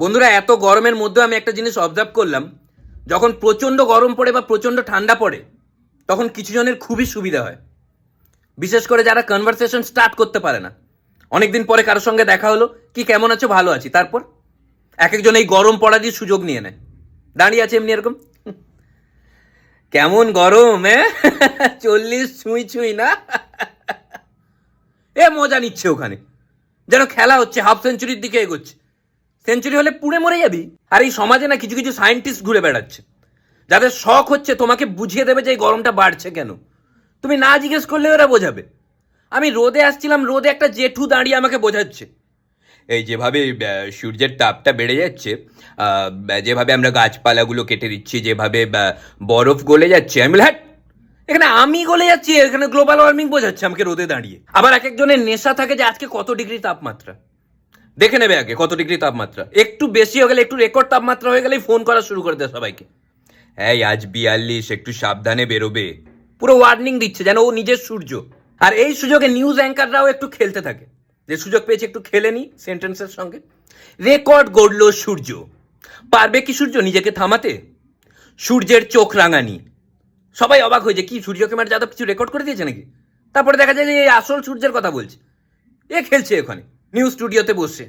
বন্ধুরা, এত গরমের মধ্যে আমি একটা জিনিস অবজার্ভ করলাম। যখন প্রচণ্ড গরম পড়ে বা প্রচণ্ড ঠান্ডা পড়ে, তখন কিছু জনের খুবই সুবিধা হয়। বিশেষ করে যারা কনভারসেশন স্টার্ট করতে পারে না। অনেকদিন পরে কারোর সঙ্গে দেখা হলো, কি, কেমন আছো? ভালো আছি। তারপর এক একজন এই গরম পড়া দিয়ে সুযোগ নিয়ে নেয়। দাঁড়িয়ে আছে এমনি এরকম। কেমন গরম হ্যাঁ? চল্লিশ ছুঁই ছুঁই না? এ মজা নিচ্ছে ওখানে। যেন খেলা হচ্ছে হাফ সেঞ্চুরির দিকে এগোচ্ছে। সেঞ্চুরি হলে পুড়ে মরে যাবি। আর এই সমাজে না কিছু কিছু সায়েন্টিস্ট ঘুরে বেড়াচ্ছে। যাদের শখ হচ্ছে তোমাকে বুঝিয়ে দেবে যে এই গরমটা বাড়ছে কেন। তুমি না জিজ্ঞেস করলে ওরা বোঝাবে। আমি রোদে আসছিলাম, রোদে একটা জেঠু দাঁড়িয়ে আমাকে বোঝাচ্ছে। এই যেভাবে সূর্যের তাপটা বেড়ে যাচ্ছে যেভাবে আমরা গাছপালাগুলো কেটে দিচ্ছি, যেভাবে বরফ গলে যাচ্ছে, আমি হ্যাট, এখানে আমি গলে যাচ্ছি, এখানে গ্লোবাল ওয়ার্মিং বোঝাচ্ছে আমাকে রোদে দাঁড়িয়ে। আবার এক একজনের নেশা থাকে যে আজকে কত ডিগ্রি তাপমাত্রা। দেখে নেবে আগে কত ডিগ্রি তাপমাত্রা। একটু বেশি হয়ে গেলে একটু রেকর্ড তাপমাত্রা হয়ে গেলেই ফোন করা শুরু করে দেয় সবাইকে। হ্যাঁ আজ বিয়াল্লিশ, একটু সাবধানে বেরোবে। পুরো ওয়ার্নিং দিচ্ছে যেন ও নিজের সূর্য। আর এই সুযোগে নিউজ অ্যাঙ্কাররাও একটু খেলতে থাকে। যে সুযোগ পেয়েছে একটু খেলে নি সেন্টেন্সের সঙ্গে। রেকর্ড গড়ল সূর্য। পারবে কি সূর্য নিজেকে থামাতে? সূর্যের চোখ রাঙানি। সবাই অবাক হয়েছে কি সূর্যকে কুমার যাদব কিছু রেকর্ড করে দিয়েছে নাকি? তারপরে দেখা যায় যে এই আসল সূর্যের কথা বলছে। এ খেলছে ওখানে। নিউজ স্টুডিওতে বসে।